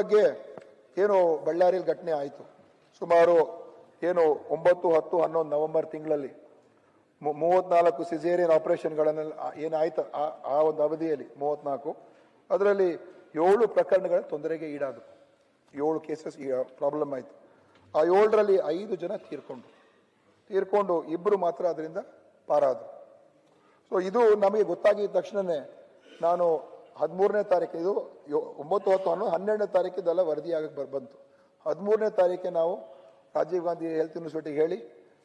ಬಗ್ಗೆ ಏನು ಬಳ್ಳಾರಿಯಲ್ಲಿ ಘಟನೆ ಆಯಿತು. ಸುಮಾರು ಏನು ಒಂಬತ್ತು, ಹತ್ತು, ಹನ್ನೊಂದು ನವೆಂಬರ್ ತಿಂಗಳಲ್ಲಿ ಮೂವತ್ನಾಲ್ಕು ಸಿಸೇರಿಯನ್ ಆಪರೇಷನ್ಗಳನ್ನೆಲ್ಲ ಏನಾಯ್ತು, ಆ ಆ ಒಂದು ಅವಧಿಯಲ್ಲಿ ಮೂವತ್ನಾಲ್ಕು. ಅದರಲ್ಲಿ ಏಳು ಪ್ರಕರಣಗಳ ತೊಂದರೆಗೆ ಈಡಾದವು ಏಳು ಕೇಸಸ್ ಪ್ರಾಬ್ಲಮ್ ಆಯಿತು. ಆ ಏಳರಲ್ಲಿ ಐದು ಜನ ತೀರ್ಕೊಂಡು ತೀರ್ಕೊಂಡು ಇಬ್ಬರು ಮಾತ್ರ ಅದರಿಂದ ಪಾರಾದರು. ಸೊ ಇದು ನಮಗೆ ಗೊತ್ತಾಗಿದ ತಕ್ಷಣನೇ ನಾನು ಹದಿಮೂರನೇ ತಾರೀಕು ಇದು ಒಂಬತ್ತು ಹತ್ತು ಹನ್ನೊಂದು ಹನ್ನೆರಡನೇ ತಾರೀಕು ಇದೆಲ್ಲ ವರದಿಯಾಗಕ್ಕೆ ಬರ್, ಬಂತು. ಹದಿಮೂರನೇ ತಾರೀಕೆ ನಾವು ರಾಜೀವ್ ಗಾಂಧಿ ಹೆಲ್ತ್ ಯೂನಿವರ್ಸಿಟಿಗೆ ಹೇಳಿ,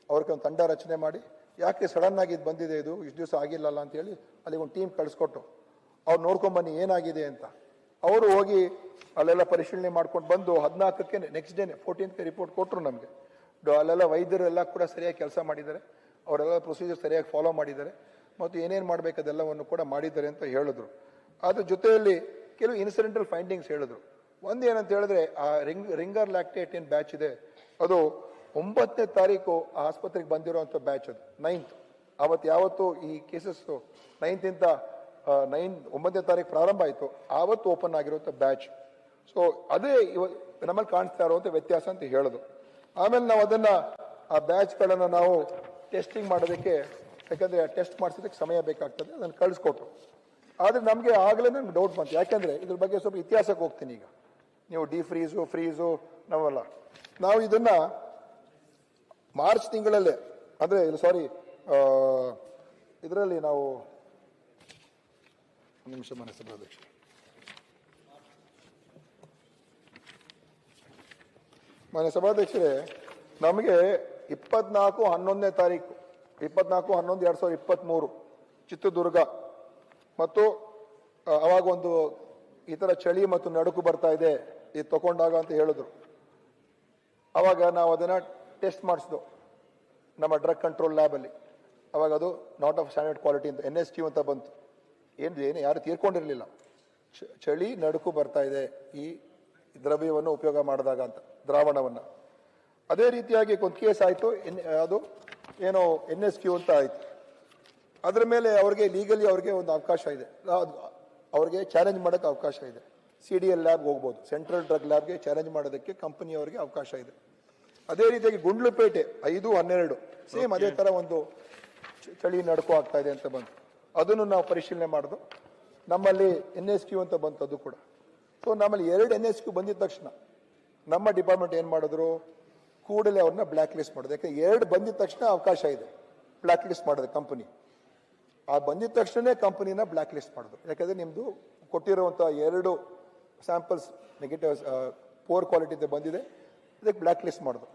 ಅವ್ರಿಗೆ ಒಂದು ತಂಡ ರಚನೆ ಮಾಡಿ, ಯಾಕೆ ಸಡನ್ ಆಗಿ ಇದು ಬಂದಿದೆ ಇದು, ಇಷ್ಟು ದಿವಸ ಆಗಿಲ್ಲಲ್ಲ ಅಂತೇಳಿ ಅಲ್ಲಿಗೆ ಒಂದು ಟೀಮ್ ಕಳಿಸ್ಕೊಟ್ಟು ಅವ್ರು ನೋಡ್ಕೊಂಬನ್ನಿ ಏನಾಗಿದೆ ಅಂತ. ಅವರು ಹೋಗಿ ಅಲ್ಲೆಲ್ಲ ಪರಿಶೀಲನೆ ಮಾಡ್ಕೊಂಡು ಬಂದು ಹದಿನಾಲ್ಕಕ್ಕೆ ನೆಕ್ಸ್ಟ್ ಡೇನೆ ಫೋರ್ಟೀನ್ತ್ಗೆ ರಿಪೋರ್ಟ್ ಕೊಟ್ಟರು ನಮಗೆ. ಅಲ್ಲೆಲ್ಲ ವೈದ್ಯರೆಲ್ಲ ಕೂಡ ಸರಿಯಾಗಿ ಕೆಲಸ ಮಾಡಿದ್ದಾರೆ. ಅವರೆಲ್ಲ ಪ್ರೊಸೀಜರ್ ಸರಿಯಾಗಿ ಫಾಲೋ ಮಾಡಿದ್ದಾರೆ. ಮತ್ತು ಏನೇನು ಮಾಡಬೇಕು ಅದೆಲ್ಲವನ್ನು ಕೂಡ ಮಾಡಿದ್ದಾರೆ ಅಂತ ಹೇಳಿದ್ರು. ಅದ್ರ ಜೊತೆಯಲ್ಲಿ ಕೆಲವು ಇನ್ಸಿಡೆಂಟಲ್ ಫೈಂಡಿಂಗ್ಸ್ ಹೇಳಿದ್ರು. ಒಂದು ಏನಂತ ಹೇಳಿದ್ರೆ, ಆ ರಿಂಗ್, ರಿಂಗರ್ ಲ್ಯಾಕ್ಟೇಟ್ ಏನು ಬ್ಯಾಚ್ ಇದೆ, ಅದು ಒಂಬತ್ತನೇ ತಾರೀಕು ಆಸ್ಪತ್ರೆಗೆ ಬಂದಿರುವಂಥ ಬ್ಯಾಚ್ ಅದು ನೈನ್ತ್ ಅವತ್ತು ಯಾವತ್ತು ಈ ಕೇಸಸ್ ನೈನ್ತಿಂತ ನೈನ್ ಒಂಬತ್ತನೇ ತಾರೀಕು ಪ್ರಾರಂಭ ಆಯಿತು, ಆವತ್ತು ಓಪನ್ ಆಗಿರುವಂಥ ಬ್ಯಾಚ್ ಸೊ ಅದೇ ಇವ, ನಮ್ಮಲ್ಲಿ ಕಾಣಿಸ್ತಾ ಇರುವಂಥ ವ್ಯತ್ಯಾಸ ಅಂತ ಹೇಳೋದು. ಆಮೇಲೆ ನಾವು ಅದನ್ನ, ಆ ಬ್ಯಾಚ್ಗಳನ್ನು ನಾವು ಟೆಸ್ಟಿಂಗ್ ಮಾಡೋದಕ್ಕೆ, ಯಾಕಂದ್ರೆ ಟೆಸ್ಟ್ ಮಾಡಿಸೋದಕ್ಕೆ ಸಮಯ ಬೇಕಾಗ್ತದೆ, ಅದನ್ನು ಕಳಿಸ್ಕೊಟ್ರು. ಆದರೆ ನಮಗೆ ಆಗಲೇ ನಮ್ಗೆ ಡೌಟ್ ಬಂತು. ಯಾಕೆಂದರೆ ಇದ್ರ ಬಗ್ಗೆ ಸ್ವಲ್ಪ ಇತಿಹಾಸಕ್ಕೆ ಹೋಗ್ತೀನಿ ಈಗ. ನೀವು ಡಿ ಫ್ರೀಸು ಫ್ರೀಸು ನಾವೆಲ್ಲ. ನಾವು ಇದನ್ನು ಮಾರ್ಚ್ ತಿಂಗಳಲ್ಲೇ, ಅಂದ್ರೆ ಸಾರಿ ಇದರಲ್ಲಿ ನಾವು ನಿಮಿಷ ಮನೆ ಸಭಾಧ್ಯಕ್ಷ ಮನೆ ಸಭಾಧ್ಯಕ್ಷರೇ, ನಮಗೆ ಇಪ್ಪತ್ನಾಲ್ಕು ಹನ್ನೊಂದನೇ ತಾರೀಕು, ಇಪ್ಪತ್ನಾಲ್ಕು ಹನ್ನೊಂದು ಎರಡು ಸಾವಿರದ ಇಪ್ಪತ್ತ್ಮೂರು ಚಿತ್ರದುರ್ಗ ಮತ್ತು ಅವಾಗ ಒಂದು ಈ ಚಳಿ ಮತ್ತು ನಡುಕು ಬರ್ತಾ ಇದೆ, ಇದು ತಗೊಂಡಾಗ ಅಂತ ಹೇಳಿದ್ರು. ಅವಾಗ ನಾವು ಅದನ್ನು ಟೆಸ್ಟ್ ಮಾಡಿಸಿದ್ವು, ನಮ್ಮ ಡ್ರಗ್ ಕಂಟ್ರೋಲ್ ಲ್ಯಾಬಲ್ಲಿ ಅವಾಗ ಅದು ನಾಟ್ ಆಫ್ ಸ್ಟ್ಯಾಂಡರ್ಡ್ ಕ್ವಾಲಿಟಿ ಅಂತ, ಎನ್ ಎಸ್ ಟಿ ಅಂತ ಬಂತು. ಏನು ಏನು, ಯಾರು ತೀರ್ಕೊಂಡಿರಲಿಲ್ಲ. ಚಳಿ, ನಡುಕು ಬರ್ತಾ ಇದೆ, ಈ ದ್ರವ್ಯವನ್ನು ಉಪಯೋಗ ಮಾಡಿದಾಗ ಅಂತ, ದ್ರಾವಣವನ್ನು. ಅದೇ ರೀತಿಯಾಗಿ ಒಂದು ಕೇಸ್ ಆಯಿತು ಅದು ಏನೋ ಎನ್ ಎಸ್ ಕ್ಯೂ ಅಂತ ಆಯಿತು. ಅದ್ರ ಮೇಲೆ ಅವ್ರಿಗೆ ಲೀಗಲಿ ಅವ್ರಿಗೆ ಒಂದು ಅವಕಾಶ ಇದೆ. ಅವ್ರಿಗೆ ಚಾಲೆಂಜ್ ಮಾಡೋಕ್ಕೆ ಅವಕಾಶ ಇದೆ. ಸಿ ಡಿ ಎಲ್ ಲ್ಯಾಬ್ ಹೋಗ್ಬೋದು ಸೆಂಟ್ರಲ್ ಡ್ರಗ್ ಲ್ಯಾಬ್ಗೆ ಚಾಲೆಂಜ್ ಮಾಡೋದಕ್ಕೆ ಕಂಪನಿಯವರಿಗೆ ಅವಕಾಶ ಇದೆ. ಅದೇ ರೀತಿಯಾಗಿ ಗುಂಡ್ಲುಪೇಟೆ ಐದು ಹನ್ನೆರಡು ಸೇಮ್ ಅದೇ ಥರ ಒಂದು ಚಳಿ ನಡ್ಕೋ ಆಗ್ತಾ ಇದೆ ಅಂತ ಬಂತು. ಅದನ್ನು ನಾವು ಪರಿಶೀಲನೆ ಮಾಡೋದು. ನಮ್ಮಲ್ಲಿ ಎನ್ ಎಸ್ ಕ್ಯೂ ಅಂತ ಬಂತು ಅದು ಕೂಡ. ಸೊ ನಮ್ಮಲ್ಲಿ ಎರಡು ಎನ್ ಎಸ್ ಕ್ಯೂ ಬಂದಿದ ತಕ್ಷಣ ನಮ್ಮ ಡಿಪಾರ್ಟ್ಮೆಂಟ್ ಏನು ಮಾಡಿದ್ರು? ಕೂಡಲೇ ಅವ್ರನ್ನ ಬ್ಲ್ಯಾಕ್ ಲಿಸ್ಟ್ ಮಾಡೋದು. ಯಾಕಂದ್ರೆ ಎರಡು ಬಂದಿದ ತಕ್ಷಣ ಅವಕಾಶ ಇದೆ. ಬ್ಲ್ಯಾಕ್ ಲಿಸ್ಟ್ ಮಾಡೋದು ಕಂಪನಿ ಆ ಬಂದಿದ ತಕ್ಷಣನೇ ಕಂಪನಿನ ಬ್ಲ್ಯಾಕ್ ಲಿಸ್ಟ್ ಮಾಡಿದ್ರು ಯಾಕಂದರೆ ನಿಮ್ಮದು ಕೊಟ್ಟಿರುವಂಥ ಎರಡು ಸ್ಯಾಂಪಲ್ಸ್ ನೆಗೆಟಿವ್ ಪೋರ್ ಕ್ವಾಲಿಟಿ ಬಂದಿದೆ. ಅದಕ್ಕೆ ಬ್ಲ್ಯಾಕ್ ಲಿಸ್ಟ್ ಮಾಡಿದ್ರು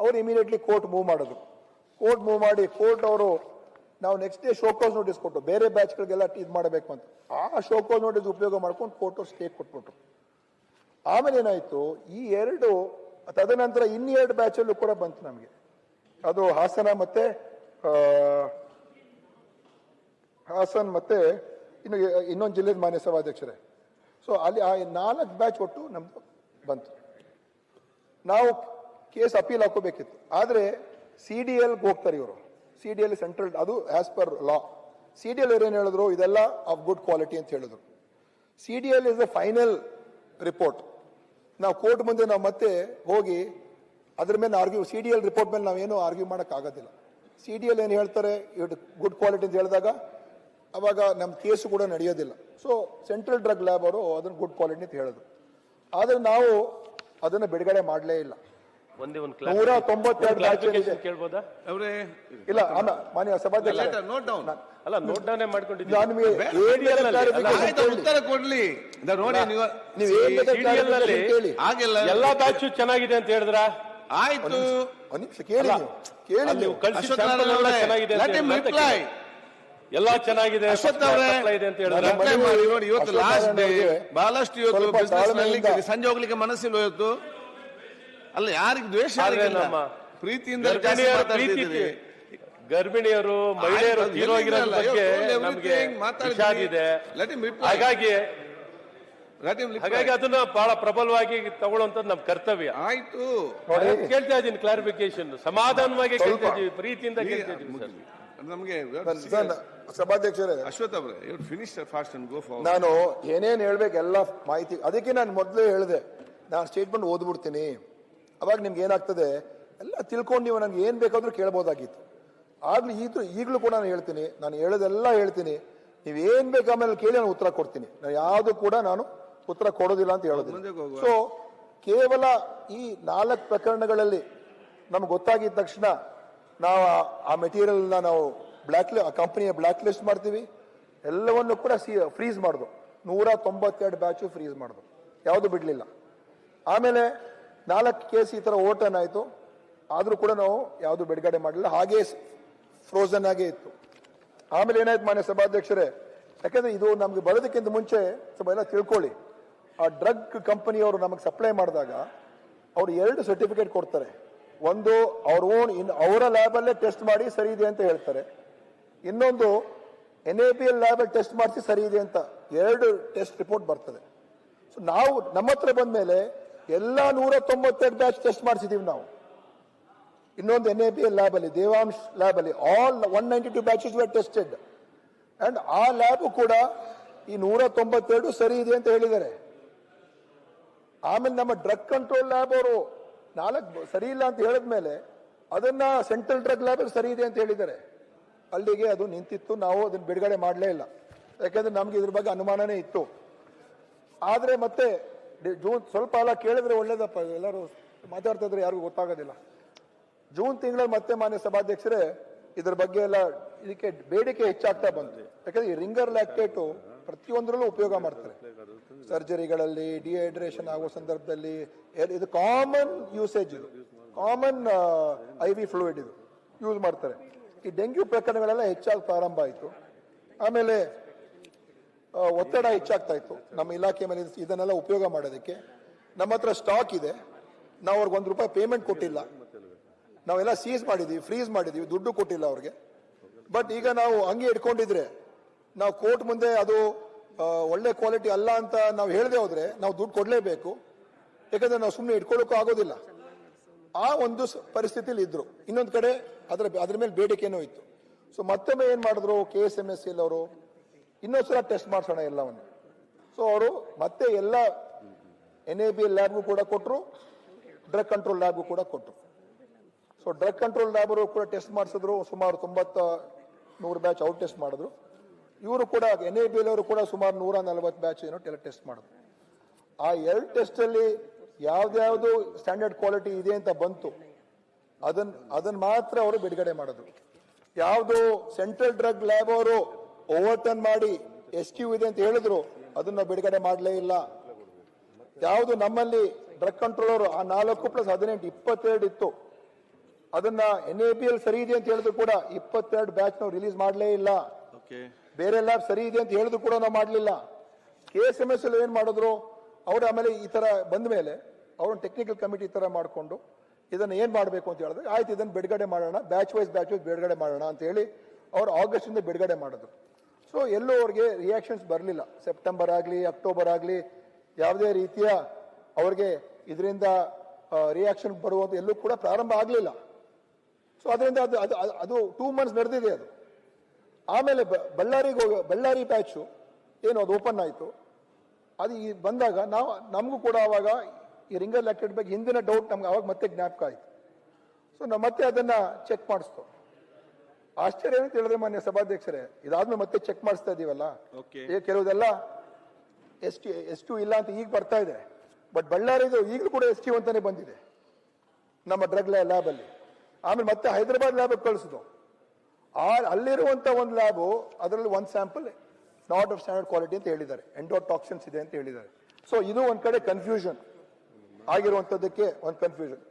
ಅವ್ರು ಇಮಿಡಿಯೇಟ್ಲಿ ಕೋರ್ಟ್ ಮೂವ್ ಮಾಡಿದ್ರು. ಕೋರ್ಟ್ ಮೂವ್ ಮಾಡಿ ಕೋರ್ಟ್ ಅವರು ನಾವು ನೆಕ್ಸ್ಟ್ ಡೇ ಶೋಕೋಸ್ ನೋಟಿಸ್ ಕೊಟ್ಟು, ಬೇರೆ ಬ್ಯಾಚ್ಗಳಿಗೆಲ್ಲ ಇದು ಮಾಡಬೇಕು ಅಂತ. ಆ ಶೋಕೋಸ್ ನೋಟಿಸ್ ಉಪಯೋಗ ಮಾಡ್ಕೊಂಡು ಕೋರ್ಟ್ ಅವ್ರು ಸ್ಟೇ ಕೊಟ್ಬಿಟ್ರು. ಆಮೇಲೆ ಏನಾಯಿತು, ಈ ಎರಡು, ತದನಂತರ ಇನ್ನೆರಡು ಬ್ಯಾಚಲ್ಲೂ ಕೂಡ ಬಂತು ನಮಗೆ. ಅದು ಹಾಸನ ಮತ್ತೆ ಹಾಸನ್ ಮತ್ತೆ ಇನ್ನು, ಇನ್ನೊಂದು ಜಿಲ್ಲೆದ ಮಾನ್ಯ ಸಭಾಧ್ಯಕ್ಷರೇ. ಸೊ ಅಲ್ಲಿ ಆ ನಾಲ್ಕು ಬ್ಯಾಚ್ ಒಟ್ಟು ನಮ್ದು ಬಂತು. ನಾವು ಕೇಸ್ ಅಪೀಲ್ ಹಾಕೋಬೇಕಿತ್ತು. ಆದರೆ ಸಿ ಡಿ ಎಲ್ಗೆ ಹೋಗ್ತಾರೆ ಇವರು. ಸಿ ಡಿ ಎಲ್ ಸೆಂಟ್ರಲ್ ಅದು as per law C D L ಏನು ಹೇಳಿದ್ರು? ಇದೆಲ್ಲ ಆಫ್ ಗುಡ್ ಕ್ವಾಲಿಟಿ ಅಂತ ಹೇಳಿದ್ರು. C D L is the final report ನಾವು ಕೋರ್ಟ್ ಮುಂದೆ ನಾವು ಮತ್ತೆ ಹೋಗಿ ಅದ್ರ ಮೇಲೆ argue C D L report ಮೇಲೆ ನಾವೇನು ಆರ್ಗ್ಯೂ ಮಾಡೋಕ್ಕಾಗೋದಿಲ್ಲ ಸಿ ಡಿ ಎಲ್ ಏನು ಹೇಳ್ತಾರೆ? ಇಟ್ ಗುಡ್ ಕ್ವಾಲಿಟಿ ಅಂತ ಹೇಳಿದಾಗ ಅವಾಗ ನಮ್ಮ ಕೇಸು ಕೂಡ ನಡೆಯೋದಿಲ್ಲ. ಸೊ ಸೆಂಟ್ರಲ್ ಡ್ರಗ್ ಲ್ಯಾಬ್ ಅವರು ಅದನ್ನು ಗುಡ್ ಕ್ವಾಲಿಟಿ ಅಂತ ಹೇಳಿದ್ರು ಆದರೆ ನಾವು ಅದನ್ನು ಬಿಡುಗಡೆ ಮಾಡಲೇ ಇಲ್ಲ. ಒಂದೇ ಒಂದು ನೂರ ತೊಂಬತ್ತೆರಡು ಕೇಳ್ಬೋದಾ? ಅವರೇ ಇಲ್ಲ ಮಾನ್ಯ ಸಭಾಧ್ಯಕ್ಷ ನೋಟ್ ಡೌನ್ ಅಲ್ಲ ನೋಟ್ ಡೌನ್ ನಾನು ನಿಮಗೆ ಆಯ್ತು. ಉತ್ತರ ಕೊಡ್ಲಿ. ಇದ ನೋಡಿ ನೀವು ನೀವು ಏನ್ ಬೇಕಾದ್ರೂ CDL ನಲ್ಲಿ ಕೇಳಿ. ಆಗಿಲ್ಲ ಎಲ್ಲಾ ಬ್ಯಾಚ್ ಚೆನ್ನಾಗಿದೆ ಅಂತ ಹೇಳಿದ್ರ? ಆಯ್ತು. ಒಂದ್ ನಿಮಿಷ ಕೇಳಿ ನೀವು ಕೇಳಿ ನೀವು ಕಳ್ಸಿದ sample ಎಲ್ಲ ಚೆನ್ನಾಗಿದೆ ಅಂತ ಹೇಳಿದ್ರ. ಎಲ್ಲಾ ಚೆನ್ನಾಗಿದೆ. ಅಶ್ವಥ್ ಅವರೇ, supply ಇದೆ ಅಂತ ಹೇಳಿದ್ರ ರಿಪ್ಲೈ ಮಾಡಿ ಇವತ್ತು ಲಾಸ್ಟ್ ಡೇ ಬಹಳಷ್ಟು ಇವತ್ತು ಬಿಸ್ನೆಸ್ನಲ್ಲಿ ಸಂಜೆ ಹೋಗ್ಲಿಕ್ಕೆ ಮನಸ್ಸಿಲ್ಲ ಇವತ್ತು? ಅಲ್ಲ ಯಾರಿಗೆ ದ್ವೇಷ? ನಮ್ಮ ಪ್ರೀತಿಯಿಂದ ಜಾಸ್ತಿ ಗರ್ಭಿಣಿಯರು ಗರ್ಭಿಣಿಯರು ಮಹಿಳೆಯರು ಹೀರೋ ತೀರೋಗಿರೋದ್ರ ಎಲ್ಲಿಂದ ಬಗ್ಗೆ ನಮಗೆ Let ಹಾಗಾಗಿ ಹಾಗಾಗಿ ಅದನ್ನ ಬಹಳ ಪ್ರಬಲವಾಗಿ ತಗೊಳ್ಳುವಂತದ್ದು ನಮ್ ಕರ್ತವ್ಯ. ಆಯ್ತು. ಕೇಳ್ತಾ ಇದ್ದೀನಿ ಕ್ಲಾರಿಫಿಕೇಶನ್ ಸಮಾಧಾನವಾಗಿ. ಕೇಳ್ತಾ ಇದೀವಿ ಪ್ರೀತಿಯಿಂದ ಕೇಳ್ತಾ ಇದೀವಿ ಸರ್. ನಮಗೆ ಸರ್, ಸಭಾಧ್ಯಕ್ಷರೇ. ಅಶ್ವಥ್ ಅವರೇ ಇವ್ರು finish fast and go for ನಾನು ಏನೇನು ಹೇಳ್ಬೇಕು ಎಲ್ಲ ಮಾಹಿತಿ ಅದಕ್ಕೆ ನಾನು ಮೊದಲೇ ಹೇಳಿದೆ. ನಾನು ಸ್ಟೇಟ್ಮೆಂಟ್ ಓದ್ಬಿಡ್ತೀನಿ. ಅವಾಗ ನಿಮ್ಗೆ ಏನಾಗ್ತದೆ ಎಲ್ಲ ತಿಳ್ಕೊಂಡು ನೀವು ನನಗೆ ಏನು ಬೇಕಾದರೂ ಕೇಳ್ಬೋದಾಗಿತ್ತು. ಆಗಲೂ ಈಗಲೂ ಈಗಲೂ ಕೂಡ ನಾನು ಹೇಳ್ತೀನಿ. ನಾನು ಹೇಳೋದೆಲ್ಲ ಹೇಳ್ತೀನಿ. ನೀವು ಏನು ಬೇಕು ಆಮೇಲೆ ಕೇಳಿ ನಾನು ಉತ್ತರ ಕೊಡ್ತೀನಿ. ನಾನು ಯಾವುದು ಕೂಡ ನಾನು ಉತ್ತರ ಕೊಡೋದಿಲ್ಲ ಅಂತ ಹೇಳೋದಿಲ್ಲ. ಮುಂದಕ್ಕೆ ಸೊ ಕೇವಲ ಈ ನಾಲ್ಕು ಪ್ರಕರಣಗಳಲ್ಲಿ ನಮ್ಗೆ ಗೊತ್ತಾಗಿದ್ದ ತಕ್ಷಣ ನಾವು ಆ- ಆ ಮೆಟೀರಿಯಲ್ನ ನಾವು ಬ್ಲ್ಯಾಕ್ ಆ ಕಂಪನಿಯ ಬ್ಲ್ಯಾಕ್ ಲಿಸ್ಟ್ ಮಾಡ್ತೀವಿ. ಎಲ್ಲವನ್ನು ಕೂಡ ಸಿ ಫ್ರೀಸ್ ಮಾಡಿದ್ರು ನೂರ ತೊಂಬತ್ತೆರಡು ಬ್ಯಾಚು ಫ್ರೀಸ್ ಮಾಡಿದ್ರು ಯಾವುದು ಬಿಡಲಿಲ್ಲ. ಆಮೇಲೆ ನಾಲ್ಕು ಕೇಸ್ ಈ ಥರ ಓಟನ್ ಆಯಿತು. ಆದರೂ ಕೂಡ ನಾವು ಯಾವುದು ಬಿಡುಗಡೆ ಮಾಡಲಿಲ್ಲ. ಹಾಗೇ ಫ್ರೋಸನ್ ಆಗೇ ಇತ್ತು. ಆಮೇಲೆ ಏನಾಯ್ತು ಮಾನ್ಯ ಸಭಾಧ್ಯಕ್ಷರೇ? ಯಾಕೆಂದರೆ ಇದು ನಮಗೆ ಬರೋದಕ್ಕಿಂತ ಮುಂಚೆ ಸ್ವಲ್ಪ ಎಲ್ಲ ತಿಳ್ಕೊಳ್ಳಿ. ಆ ಡ್ರಗ್ ಕಂಪನಿಯವರು ನಮಗೆ ಸಪ್ಲೈ ಮಾಡಿದಾಗ ಅವರು ಎರಡು ಸರ್ಟಿಫಿಕೇಟ್ ಕೊಡ್ತಾರೆ. ಒಂದು ಅವ್ರ ಓನ್ ಇನ್ ಅವರ ಲ್ಯಾಬಲ್ಲೇ ಟೆಸ್ಟ್ ಮಾಡಿ ಸರಿ ಇದೆ ಅಂತ ಹೇಳ್ತಾರೆ. ಇನ್ನೊಂದು ಎನ್ ಎ ಪಿ ಎಲ್ ಲ್ಯಾಬಲ್ಲಿ ಟೆಸ್ಟ್ ಮಾಡಿಸಿ ಸರಿ ಇದೆ ಅಂತ ಎರಡು ಟೆಸ್ಟ್ ರಿಪೋರ್ಟ್ ಬರ್ತದೆ. ಸೊ ನಾವು ನಮ್ಮ ಹತ್ರ ಬಂದ ಮೇಲೆ ಎಲ್ಲ ನೂರ ತೊಂಬತ್ತೆರಡು ಬ್ಯಾಚ್ ಟೆಸ್ಟ್ ಮಾಡಿಸಿದೀವಿ ನಾವು. ಇನ್ನೊಂದು N A P L lab ಅಲ್ಲಿ, ದೇವಾಂಶ್ ಲ್ಯಾಬ್ ಅಲ್ಲಿ all one ninety two batches were tested and ಆ ಲ್ಯಾಬ್ ಕೂಡ ಈ ನೂರ ತೊಂಬತ್ತೆರಡು ಸರಿ ಇದೆ ಅಂತ ಹೇಳಿದ್ದಾರೆ. ಆಮೇಲೆ ನಮ್ಮ ಡ್ರಗ್ ಕಂಟ್ರೋಲ್ ಲ್ಯಾಬ್ ಅವರು ನಾಲ್ಕು ಸರಿ ಇಲ್ಲ ಅಂತ ಹೇಳಿದ್ಮೇಲೆ ಅದನ್ನ ಸೆಂಟ್ರಲ್ ಡ್ರಗ್ ಲ್ಯಾಬ್ ಸರಿ ಇದೆ ಅಂತ ಹೇಳಿದ್ದಾರೆ. ಅಲ್ಲಿಗೆ ಅದು ನಿಂತಿತ್ತು. ನಾವು ಅದನ್ನ ಬಿಡುಗಡೆ ಮಾಡಲೇ ಇಲ್ಲ. ಯಾಕೆಂದ್ರೆ ನಮ್ಗೆ ಇದ್ರ ಬಗ್ಗೆ ಅನುಮಾನನೇ ಇತ್ತು. ಆದ್ರೆ ಮತ್ತೆ ಜೂನ್ ಸ್ವಲ್ಪ ಎಲ್ಲ ಕೇಳಿದ್ರೆ ಒಳ್ಳೇದಪ್ಪ. ಎಲ್ಲರೂ ಮಾತಾಡ್ತಾ ಇದ್ರೆ ಯಾರಿಗೂ ಗೊತ್ತಾಗೋದಿಲ್ಲ. ಜೂನ್ ತಿಂಗಳಲ್ಲಿ ಮತ್ತೆ ಮಾನ್ಯ ಸಭಾಧ್ಯಕ್ಷರೇ ಇದ್ರ ಬಗ್ಗೆ ಎಲ್ಲ ಇದಕ್ಕೆ ಬೇಡಿಕೆ ಹೆಚ್ಚಾಗ್ತಾ ಬಂತು. ಯಾಕಂದ್ರೆ ಈ ರಿಂಗರ್ ಲ್ಯಾಕ್ಟೇಟು ಪ್ರತಿಯೊಂದರಲ್ಲೂ ಉಪಯೋಗ ಮಾಡ್ತಾರೆ. ಸರ್ಜರಿಗಳಲ್ಲಿ ಡಿಹೈಡ್ರೇಷನ್ ಆಗೋ ಸಂದರ್ಭದಲ್ಲಿ ಇದು ಕಾಮನ್ ಯೂಸೇಜ್ ಇದು. ಕಾಮನ್ ಐ ವಿ ಫ್ಲೂಯಿಡ್ ಇದು. ಯೂಸ್ ಮಾಡ್ತಾರೆ. ಈ ಡೆಂಗ್ಯೂ ಪ್ರಕರಣಗಳೆಲ್ಲ ಹೆಚ್ಚಾಗಿ ಪ್ರಾರಂಭ ಆಯಿತು. ಆಮೇಲೆ ಒತ್ತಡ ಹೆಚ್ಚಾಗ್ತಾ ಇತ್ತು. ನಮ್ಮ ಇಲಾಖೆ ಮೇಲೆ ಇದನ್ನೆಲ್ಲ ಉಪಯೋಗ ಮಾಡೋದಕ್ಕೆ. ನಮ್ಮ ಹತ್ರ ಸ್ಟಾಕ್ ಇದೆ. ನಾವು ಅವ್ರಿಗೆ ಒಂದು ರೂಪಾಯಿ ಪೇಮೆಂಟ್ ಕೊಟ್ಟಿಲ್ಲ. ನಾವೆಲ್ಲ ಸೀಸ್ ಮಾಡಿದ್ದೀವಿ ಫ್ರೀಸ್ ಮಾಡಿದ್ದೀವಿ ದುಡ್ಡು ಕೊಟ್ಟಿಲ್ಲ ಅವ್ರಿಗೆ. ಬಟ್ ಈಗ ನಾವು ಹಂಗೆ ಇಟ್ಕೊಂಡಿದ್ರೆ ನಾವು ಕೋರ್ಟ್ ಮುಂದೆ ಅದು ಒಳ್ಳೆ ಕ್ವಾಲಿಟಿ ಅಲ್ಲ ಅಂತ ನಾವು ಹೇಳದೆ ಹೋದ್ರೆ ನಾವು ದುಡ್ಡು ಕೊಡಲೇಬೇಕು. ಯಾಕಂದ್ರೆ ನಾವು ಸುಮ್ಮನೆ ಇಟ್ಕೊಳ್ಳೋಕ್ಕೂ ಆಗೋದಿಲ್ಲ. ಆ ಒಂದು ಪರಿಸ್ಥಿತಿಲಿ ಇದ್ರು. ಇನ್ನೊಂದು ಕಡೆ ಅದರ ಅದ್ರ ಮೇಲೆ ಬೇಡಿಕೆನೂ ಇತ್ತು. ಸೊ ಮತ್ತೊಮ್ಮೆ ಏನು ಮಾಡಿದ್ರು? K S M S L ಅವರು. ಇನ್ನೊಂದ್ಸಲ ಟೆಸ್ಟ್ ಮಾಡಿಸೋಣ ಎಲ್ಲವನ್ನು. ಸೊ ಅವರು ಮತ್ತೆ ಎಲ್ಲ ಎನ್ ಎ ಬಿ ಲ್ಯಾಬ್ಗೂ ಕೂಡ ಕೊಟ್ಟರು ಡ್ರಗ್ ಕಂಟ್ರೋಲ್ ಲ್ಯಾಬ್ಗೂ ಕೂಡ ಕೊಟ್ಟರು ಸೊ ಡ್ರಗ್ ಕಂಟ್ರೋಲ್ ಲ್ಯಾಬ್ ಕೂಡ ಟೆಸ್ಟ್ ಮಾಡಿಸಿದ್ರು. ಸುಮಾರು ತೊಂಬತ್ತ ನೂರು ಬ್ಯಾಚ್ ಔಟ್ ಟೆಸ್ಟ್ ಮಾಡಿದ್ರು. ಇವರು ಕೂಡ ಎನ್ ಎ ಬಿ ಅವರು ಕೂಡ ಸುಮಾರು ನೂರ ನಲವತ್ತು ಬ್ಯಾಚ್ ಏನೋ ಟೆಸ್ಟ್ ಮಾಡಿದ್ರು. ಆ ಎರಡು ಟೆಸ್ಟ್ ಅಲ್ಲಿ ಯಾವ್ದ್ಯಾವ್ದು ಸ್ಟ್ಯಾಂಡರ್ಡ್ ಕ್ವಾಲಿಟಿ ಇದೆ ಅಂತ ಬಂತು ಅದನ್ನ ಅದನ್ನ ಮಾತ್ರ ಅವರು ಬಿಡುಗಡೆ ಮಾಡಿದ್ರು ಯಾವುದು ಸೆಂಟ್ರಲ್ ಡ್ರಗ್ ಲ್ಯಾಬ್ ಅವರು ಓವರ್ಟರ್ನ್ ಮಾಡಿ ಎಸ್ ಕ್ಯೂ ಇದೆ ಅಂತ ಹೇಳಿದ್ರು ಅದನ್ನ ಬಿಡುಗಡೆ ಮಾಡಲೇ ಇಲ್ಲ. ಯಾವುದು ನಮ್ಮಲ್ಲಿ ಡ್ರಗ್ ಕಂಟ್ರೋಲರ್ ಆ ನಾಲ್ಕು ಪ್ಲಸ್ ಹದಿನೆಂಟು ಇಪ್ಪತ್ತೆರಡು ಇತ್ತು. ಅದನ್ನ ಎನ್ ಎ ಪಿ ಎಲ್ ಸರಿ ಇದೆ ಅಂತ ಹೇಳಿದ್ರು ಕೂಡ ಇಪ್ಪತ್ತೆರಡು ಬ್ಯಾಚ್ ನಾವು ರಿಲೀಸ್ ಮಾಡಲೇ ಇಲ್ಲ. ಬೇರೆ ಲ್ಯಾಬ್ ಸರಿ ಇದೆ ಅಂತ ಹೇಳಿದ್ರು ಕೂಡ ನಾವು ಮಾಡಲಿಲ್ಲ. ಕೆ ಎಸ್ ಎಂ ಎಸ್ ಅಲ್ಲಿ ಏನ್ ಮಾಡಿದ್ರು ಅವ್ರು ಆಮೇಲೆ ಈ ತರ ಬಂದ ಮೇಲೆ ಅವ್ರ ಟೆಕ್ನಿಕಲ್ ಕಮಿಟಿ ಈ ಥರ ಮಾಡಿಕೊಂಡು ಇದನ್ನು ಏನು ಮಾಡಬೇಕು ಅಂತ ಹೇಳಿದ್ರೆ, ಆಯ್ತು ಇದನ್ನು ಬಿಡುಗಡೆ ಮಾಡೋಣ ಬ್ಯಾಚ್ ವೈಸ್ ಬ್ಯಾಚ್ ವೈಸ್ ಬಿಡುಗಡೆ ಮಾಡೋಣ ಅಂತ ಹೇಳಿ ಅವ್ರು ಆಗಸ್ಟಿಂದ ಬಿಡುಗಡೆ ಮಾಡಿದ್ರು. ಸೊ ಎಲ್ಲೂ ಅವ್ರಿಗೆ ರಿಯಾಕ್ಷನ್ಸ್ ಬರಲಿಲ್ಲ. ಸೆಪ್ಟೆಂಬರ್ ಆಗಲಿ ಅಕ್ಟೋಬರ್ ಆಗಲಿ, ಯಾವುದೇ ರೀತಿಯ ಅವ್ರಿಗೆ ಇದರಿಂದ ರಿಯಾಕ್ಷನ್ ಬರುವಂಥ ಎಲ್ಲೂ ಕೂಡ ಪ್ರಾರಂಭ ಆಗಲಿಲ್ಲ. ಸೊ ಅದರಿಂದ ಅದು ಅದು, ಅದು- ಟೂ ಮಂತ್ಸ್ ನಡೆದಿದೆ ಅದು. ಆಮೇಲೆ ಬಳ್ಳಾರಿಗೆ ಹೋಗಿ, ಬಳ್ಳಾರಿ ಬ್ಯಾಚು ಏನು ಅದು ಓಪನ್ ಆಯಿತು. ಅದು ಈ ಬಂದಾಗ ನಾವು, ನಮಗೂ ಕೂಡ ಅವಾಗ ಈ ರಿಂಗರ್ ಲ್ಯಾಕ್ಟೆಡ್ ಬಗ್ಗೆ ಹಿಂದಿನ ಡೌಟ್ ನಮ್ಗೆ ಅವಾಗ ಮತ್ತೆ ಜ್ಞಾಪಕ ಆಯಿತು. ಸೊ ನಾವು ಮತ್ತೆ ಅದನ್ನ ಚೆಕ್ ಮಾಡಿಸ್ತು. ಆಶ್ಚರ್ಯ ಅಂತ ಹೇಳಿದ್ರೆ ಮಾನ್ಯ ಸಭಾಧ್ಯಕ್ಷರೇ ಇದಾದ್ಮೇಲೆ ಮತ್ತೆ ಚೆಕ್ ಮಾಡಿಸ್ತಾ ಇದೀವಲ್ಲ? ಓಕೆ ಈಗ ಕೆಲವುದೆಲ್ಲ ಎಸ್ ಟಿ ಎಸ್ ಟು ಇಲ್ಲ ಅಂತ ಈಗ ಬರ್ತಾ ಇದೆ. ಬಟ್ ಬಳ್ಳಾರಿದು ಈಗಲೂ ಕೂಡ ಎಸ್ ಟಿ ಅಂತಾನೆ ಬಂದಿದೆ. ನಮ್ಮ ಡ್ರಗ್ ಲ್ಯಾಬ್ ಅಲ್ಲಿ. ಆಮೇಲೆ ಮತ್ತೆ ಹೈದರಾಬಾದ್ ಲ್ಯಾಬ್ ಕಳಿಸಿದ್ರು ಆ ಅಲ್ಲಿರುವಂತ ಒಂದು ಲ್ಯಾಬು ಅದರಲ್ಲಿ ಒಂದು sample not of standard quality ಅಂತ ಹೇಳಿದ್ದಾರೆ. ಎಂಡೋಟಾಕ್ಸಿನ್ಸ್ ಇದೆ ಅಂತ ಹೇಳಿದ್ದಾರೆ. ಸೊ ಇದು ಒಂದು ಕಡೆ ಕನ್ಫ್ಯೂಷನ್ ಆಗಿರುವಂತದ್ದಕ್ಕೆ ಒಂದು ಕನ್ಫ್ಯೂಷನ್